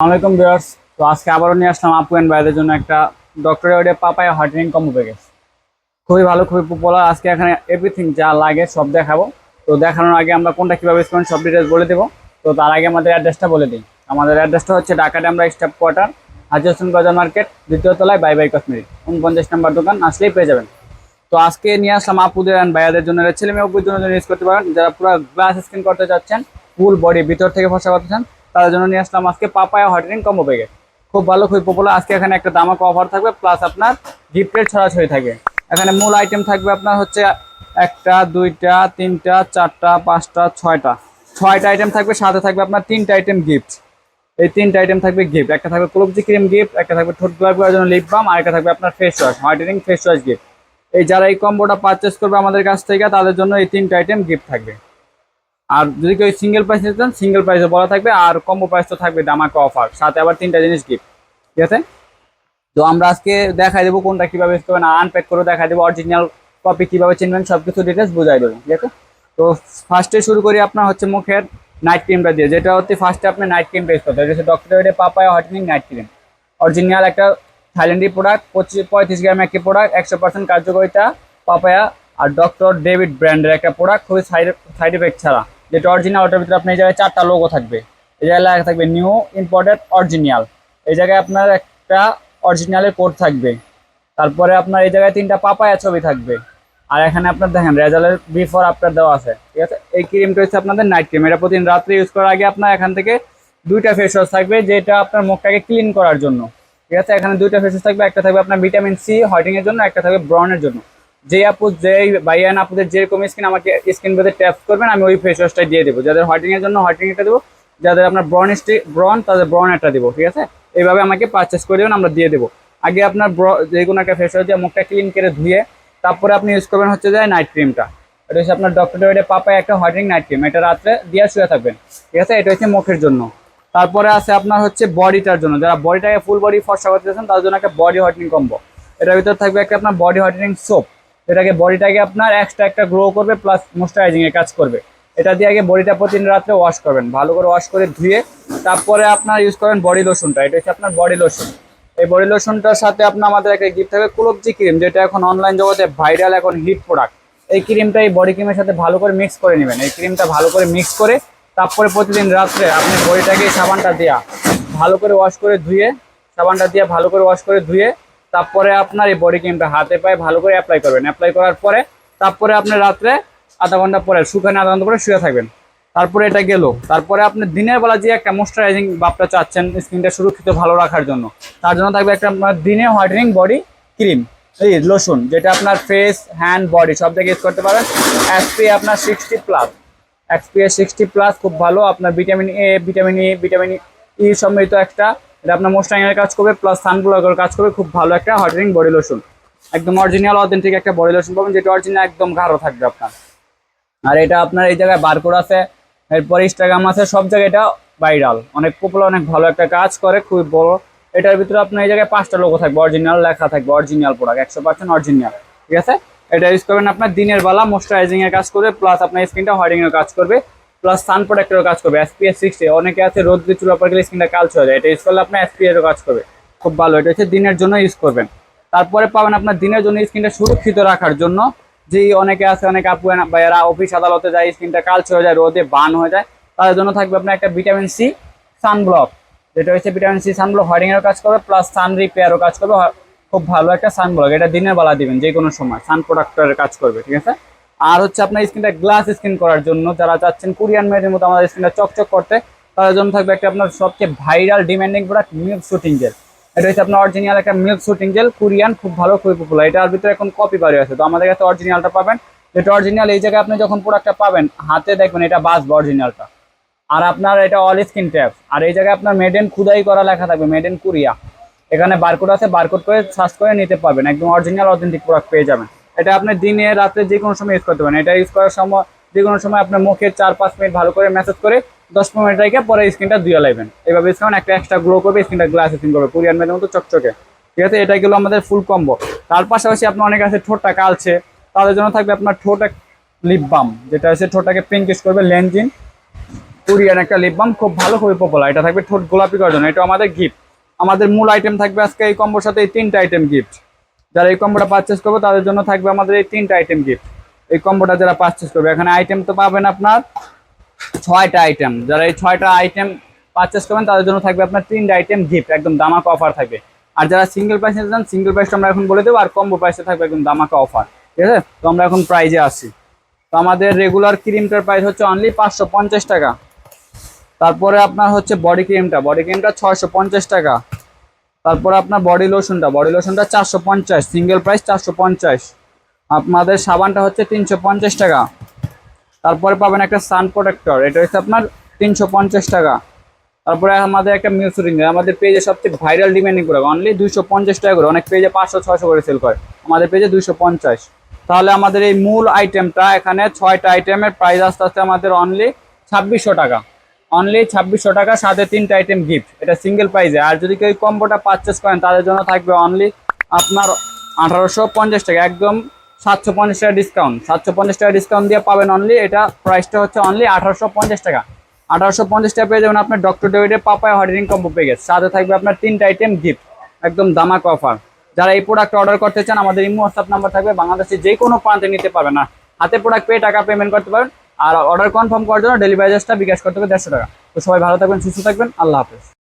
আসসালামাইকুম ভিউয়ার্স। তো আজকে আবারও নিয়ে আসলাম আপু অ্যান্ড ভাইদের জন্য একটা ডক্টর ওডে পাপায়া হার্টিং কম্বো প্যাকেজ খুবই ভালো, খুবই পপুলার আজকে এখানে এভরিথিং যা লাগে সব দেখাবো। তো দেখানোর আগে আমরা কোনটা কীভাবে ইউজ করেন সব ডিটেলস বলে দেবো। তো তার আগে আমাদের অ্যাড্রেসটা বলে দিই। আমাদের অ্যাড্রেসটা হচ্ছে Dhaka Demra staff quarter Haji Bazar market, দ্বিতীয় তলায় বাই বাই কসমেটিক উনপঞ্চাশ নাম্বার দোকান, আসলেই পেয়ে যাবেন। তো আজকে নিয়ে আসলাম আপুদের অ্যান্ড ভাইয়াদের জন্য ছেলে মেয়ে অপুর জন্য ইউজ করতে পারেন, যারা পুরো গ্লাস স্ক্রিন করতে চাচ্ছেন ফুল বডি ভিতর থেকে ফসা করতে চান তাদের জন্য নিয়ে আসলাম। আজকে পাপায়া হটরিং কম্বো প্যাকেট খুব ভালো, খুবই পপুলার আজকে এখানে একটা দামাক অফার থাকবে প্লাস আপনার গিফটের ছড়াছড়ি থাকবে এখানে মূল আইটেম থাকবে আপনার হচ্ছে একটা, দুইটা, তিনটা, চারটা, পাঁচটা, ছয়টা। ছয়টা আইটেম থাকবে, সাথে থাকবে আপনার তিনটা আইটেম গিফট এই তিনটা আইটেম থাকবে গিফট একটা থাকবে ক্লোবজি ক্রিম গিফট একটা থাকবে ঠোঁট গোলাপ করার জন্য লিপ বাম আর একটা থাকবে আপনার face wash whitening face wash gift এই যারা এই কম্বোটা পারচেস করবে আমাদের কাছ থেকে, তাদের জন্য এই তিনটা আইটেম গিফট থাকবে। আর যদি কেউ সিঙ্গেল প্রাইস নিতে চান সিঙ্গেল প্রাইসে বলা থাকবে, আর কম্বো প্রাইস তো থাকবে দামাকা অফার সাথে আবার তিনটা জিনিস গিফট ঠিক আছে? তো আমরা আজকে দেখাই দেবো কোনটা কীভাবে ইউজ করবেন আনপ্যাক করে দেখাই দেবো অরিজিনাল কপি কীভাবে চিনবেন সব কিছু ডিটেলস বোঝাই দেবো। ঠিক আছে? তো ফার্স্টে শুরু করি আপনার হচ্ছে মুখের নাইট ক্রিমটা দিয়ে। যেটা হচ্ছে ফার্স্টে আপনি নাইট ক্রিম পেস্ট করতে হবে। ডক্টর পাপায়া হটনিং নাইট ক্রিম অরিজিনাল একটা থাইল্যান্ডি প্রোডাক্ট পঁচিশ, পঁয়ত্রিশ গ্রাম একটি প্রোডাক্ট একশো পার্সেন্ট কার্যকারিতা পাপায়া আর ডক্টর ডেভিড ব্র্যান্ডের একটা প্রোডাক্ট খুবই সাইড সাইড এফেক্ট ছাড়া। যেটা অরিজিনাল ওটার ভিতরে আপনি এই জায়গায় চারটা লোগো থাকবে। এই জায়গায় লেখা থাকবে নিউ ইম্পোর্টেড অরিজিনাল এই জায়গায় আপনার একটা অরিজিনালের কোড থাকবে। তারপরে আপনার এই জায়গায় তিনটা পাপায়া ছবি থাকবে। আর এখানে আপনার দেখেন রেজাল্টের বিফোর আফটার দেওয়া আছে। ঠিক আছে? এই ক্রিমটা হচ্ছে আপনাদের নাইট ক্রিম এটা প্রতিদিন রাত্রে ইউজ করার আগে আপনার এখান থেকে দুইটা ফেস ওয়াশ থাকবে, যেটা আপনার মুখটাকে ক্লিন করার জন্য। ঠিক আছে? এখানে দুইটা ফেস ওয়াশ থাকবে, একটা থাকবে আপনার ভিটামিন সি হোয়াইটিং এর জন্য, একটা থাকবে ব্রনের জন্য। যে আপু যে বাইয়ান আপুদের যেরকম স্কিন আমাকে স্কিন বেঁধে ট্যাপ করবেন, আমি ওই ফেস ওয়াশটা দিয়ে দেবো। যাদের হোয়াইটিং এর জন্য হোয়াইটিং একটা দেবো, যাদের আপনার ব্রন ব্রন তাদের ব্রন একটা দেবো, ঠিক আছে? এইভাবে আমাকে পারচেস করে দেবেন, আমরা দিয়ে দেবো। আগে আপনার ব্র- যে কোনো একটা ফেস ওয়াশ দিয়ে মুখটা ক্লিন করে ধুয়ে, তারপরে আপনি ইউজ করবেন হচ্ছে যে নাইট ক্রিমটা এটা হচ্ছে আপনার ডক্টর ডেভিডের পাপায় একটা হোয়াইটিং নাইট ক্রিম এটা রাত্রে দিয়ে শুয়ে থাকবেন, ঠিক আছে? এটা হচ্ছে মুখের জন্য। তারপরে আছে আপনার হচ্ছে বডিটার জন্য। যারা বডিটাকে ফুল বডি ফর্সা করতে চাচ্ছেন তার জন্য একটা বডি হোয়াইটেনিং কম্বো এটার ভিতর থাকবে একটা আপনার বডি হোয়াইটেনিং সোপ এটাকে বডিটাকে আপনার এক্সট্রা একটা গ্রো করবে প্লাস ময়শ্চারাইজিং এর কাজ করবে। এটা দিয়ে আগে বডিটা প্রতিদিন রাত্রে ওয়াশ করবেন। ভালো করে ওয়াশ করে ধুয়ে, তারপরে আপনার ইউজ করবেন বডি লোশনটা এটা হচ্ছে আপনার বডি লোশন এই বডি লোশনটার সাথে আপনার আমাদের একটা গিফট থাকবে কুলবজি ক্রিম যেটা এখন অনলাইন জগতে ভাইরাল এখন হিট প্রোডাক্ট এই ক্রিমটা এই বডি ক্রিমের সাথে ভালো করে মিক্স করে নেবেন। এই ক্রিমটা ভালো করে মিক্স করে, তারপরে প্রতিদিন রাত্রে আপনি বডিটাকে সাবানটা দেওয়া ভালো করে ওয়াশ করে ধুয়ে, সাবানটা দিয়ে, ভালো করে ওয়াশ করে ধুয়ে তারপরে আপনার এই বডি ক্রিমটা হাতে পায়ে ভালো করে অ্যাপ্লাই করবেন। অ্যাপ্লাই করার পরে তারপরে আপনি রাত্রে আধা ঘণ্টা পরে শুকানো আধা ঘণ্টা পরে শুয়ে থাকবেন। তারপরে এটা গেল। তারপরে আপনি দিনের বেলা যে একটা ময়শ্চারাইজিং ভাবটা চাচ্ছেন, স্কিনটা সুরক্ষিত, ভালো রাখার জন্য, তার জন্য থাকবে একটা আপনার দিনে হোয়াইটেনিং বডি ক্রিম এই লোশন যেটা আপনার ফেস হ্যান্ড বডি সব জায়গায় ইউজ করতে পারেন। এসপি আপনার সিক্সটি প্লাস এক্সপিএস সিক্সটি প্লাস খুব ভালো। আপনার vitamin A vitamin E vitamin E সম্মিলিত একটা এটা আপনার মোস্টাইনের কাজ করবে প্লাস সানব্লকের কাজ করবে, খুব ভালো একটা হোয়াইটেনিং বডি লোশন একদম অরিজিনাল অথেন্টিক একটা বডি লোশন পাবেন, যেটা অরিজিনাল একদম গাঢ় থাকবে আপনার। আর এটা আপনার এই জায়গায় বারকোড আছে, এরপর ইনস্টাগ্রাম আছে, সব জায়গায় এটা ভাইরাল অনেক পপুলার অনেক ভালো একটা কাজ করে, খুবই বড়। এটার ভিতরে আপনার এই জায়গায় পাঁচটা লোগো থাকবে অরিজিনাল লেখা থাকবে অরিজিনাল প্রোডাক্ট একশো পার্সেন্ট অরিজিনাল ঠিক আছে? এটা ইউজ করবেন আপনার দিনের বেলা ময়শ্চারাইজিং এর কাজ করবে প্লাস আপনার স্কিনটা হোয়াইটিং এর কাজ করবে। প্লাস সান প্রোটেক্টরের কাজ করবে। এসপিএস সিক্সটি অনেকে আছে রোদ চুলা পড়ে গেলে স্কিনটা কালচ হয়ে যায়। এটা ইউজ করলে আপনার এসপিএস এর কাজ করবে। খুব ভালো। এটা হচ্ছে দিনের জন্য ইউজ করবেন। তারপরে পাবেন আপনার দিনের জন্য স্কিনটা সুরক্ষিত রাখার জন্য। যে অনেকে আছে, অনেক আপু এরা অফিস আদালতে যায় স্কিনটা কালচ হয়ে যায়, রোদে বান হয়ে যায়। তাদের জন্য থাকবে আপনার একটা ভিটামিন সি সানব্লক যেটা হচ্ছে ভিটামিন সি সানব্লক হোয়াইটিং এর কাজ করবে প্লাস সান রিপেয়ারও কাজ করবে। খুব ভালো একটা সানব্লক এটা দিনের বেলা দিবেন যে কোনো সময়। সান প্রোডাক্টের কাজ করবে, ঠিক আছে? আর হচ্ছে আপনার স্কিনটা গ্লাস স্কিন করার জন্য, যারা চাচ্ছেন কোরিয়ান মেয়েদের মতো আমাদের স্কিনটা চকচক করতে, তাদের জন্য থাকবে একটা আপনার সবচেয়ে viral demanding product milk soothing gel এটা হচ্ছে আপনার অরিজিনাল একটা মিল্ক শুটিং জেল কোরিয়ান খুব ভালো, খুবই পপুলার এটার ভিতরে এখন কপি বাড়ি আছে, তো আমাদের কাছে অরিজিনালটা পাবেন। যেটা অরিজিনাল এই জায়গায় আপনি যখন প্রোডাক্টটা পাবেন, হাতে দেখবেন এটা বাসবে অরিজিনালটা আর আপনার এটা অল স্কিন ট্যাপ আর এই জায়গায় আপনার মেড ইন খুদাই করা লেখা থাকবে মেড ইন কোরিয়া এখানে বারকোড আছে বারকোড করে সার্চ করে নিতে পারবেন। একদম অরিজিনাল অথেন্টিক প্রোডাক্ট পেয়ে যাবেন। এটা আপনি দিনে, রাতে যে কোনো সময় ইউজ করতে পারেন। এটা ইউজ করার সময় যে কোনো সময় আপনার মুখে চার, পাঁচ মিনিট ভালো করে মেসেজ করে দশ পনেরো মিনিট রেখে পরে স্ক্রিনটা ধুয়ে লাগবেন এইভাবে ইউজ করেন একটা এক্সট্রা গ্লো করবে স্কিনটা গ্লাস স্কিন করবে। কোরিয়ান মেয়েদের মতো চকচকে। ঠিক আছে? এটা গেলো আমাদের ফুল কম্বো তার পাশাপাশি আপনার অনেক আছে ঠোঁটটা কালছে। তাদের জন্য থাকবে আপনার ঠোঁট লিপ বাম যেটা হচ্ছে ঠোঁটটাকে পিঙ্কিশ করবে, লেনজিন। কোরিয়ান একটা লিপ বাম খুব ভালো, খুবই পপুলার এটা থাকবে ঠোঁট গোলাপি করার জন্য এটা আমাদের গিফট আমাদের মূল আইটেম থাকবে আজকে এই কম্বোর সাথে এই তিনটা আইটেম গিফট যারা এই কম্বোটা পারচেস করবে, তাদের জন্য থাকবে আমাদের এই তিনটা আইটেম গিফট এই কম্বোটা যারা পারচেস করবে, এখানে আইটেম তো পাবেন আপনার ছয়টা আইটেম যারা এই ছয়টা আইটেম পারচেস করবেন, তাদের জন্য থাকবে আপনার তিনটা আইটেম গিফট একদম দামাকা অফার থাকবে। আর যারা সিঙ্গেল প্রাইস চান সিঙ্গেল প্রাইসটা আমরা এখন বলে দেবো, আর কম্বো প্রাইসে থাকবে একদম দামাকা অফার ঠিক আছে? তো আমরা এখন প্রাইজে আসি। তো আমাদের রেগুলার ক্রিমটার প্রাইস হচ্ছে অনলি পাঁচশো পঞ্চাশ টাকা। তারপরে আপনার হচ্ছে বডি ক্রিমটা বডি ক্রিমটা ছয়শো পঞ্চাশ টাকা। তারপরে আপনার বডি লোশনটা বডি লোশনটা চারশো পঞ্চাশ সিঙ্গেল প্রাইস চারশো পঞ্চাশ। আপনাদের সাবানটা হচ্ছে তিনশো পঞ্চাশ টাকা। তারপরে পাবেন একটা সান প্রোটেক্টর এটা হচ্ছে আপনার তিনশো পঞ্চাশ টাকা। তারপরে আমাদের একটা মিউসুরিং, আমাদের পেজে সবচেয়ে ভাইরাল ডিমান্ডিং করে অনলি দুইশো পঞ্চাশ টাকা করে, অনেক পেজে পাঁচশো ছশো করে সেল করে। আমাদের পেজে দুশো পঞ্চাশ। তাহলে আমাদের এই মূল আইটেমটা এখানে ছয়টা আইটেমের প্রাইস আস্তে আস্তে আমাদের অনলি ছাব্বিশশো টাকা। অনলি ছাব্বিশশো টাকা সাথে তিনটা আইটেম গিফট এটা সিঙ্গেল প্রাইসে আর যদি কেউ কম্বোটা পারচেস করেন, তাদের জন্য থাকবে অনলি আপনার আঠারোশো পঞ্চাশ টাকা। একদম সাতশো পঞ্চাশ টাকা ডিসকাউন্ট সাতশো পঞ্চাশ টাকা ডিসকাউন্ট দিয়ে পাবেন অনলি এটা প্রাইসটা হচ্ছে অনলি আঠারোশো পঞ্চাশ টাকা। আঠারোশো পঞ্চাশ টাকা পেয়ে যাবেন আপনার ডক্টর ডেভিডের পাপায় হর্ডিং কম্বো পেয়ে গেছে। সাথে থাকবে আপনার তিনটা আইটেম গিফট একদম দামাক অফার যারা এই প্রোডাক্ট অর্ডার করতে চান, আমাদের ইমো হোয়াটসঅ্যাপ নাম্বার থাকবে। বাংলাদেশের যে কোনো প্রান্তে নিতে পারবেন। না হাতে প্রোডাক্ট পেয়ে টাকা পেমেন্ট করতে পারেন আর অর্ডার কনফার্ম করার জন্য ডেলিভারি চার্জটা বিকাশ করতে হবে দেড়শো টাকা। তো সবাই ভালো থাকবেন, সুস্থ থাকবেন, আল্লাহ হাফেজ।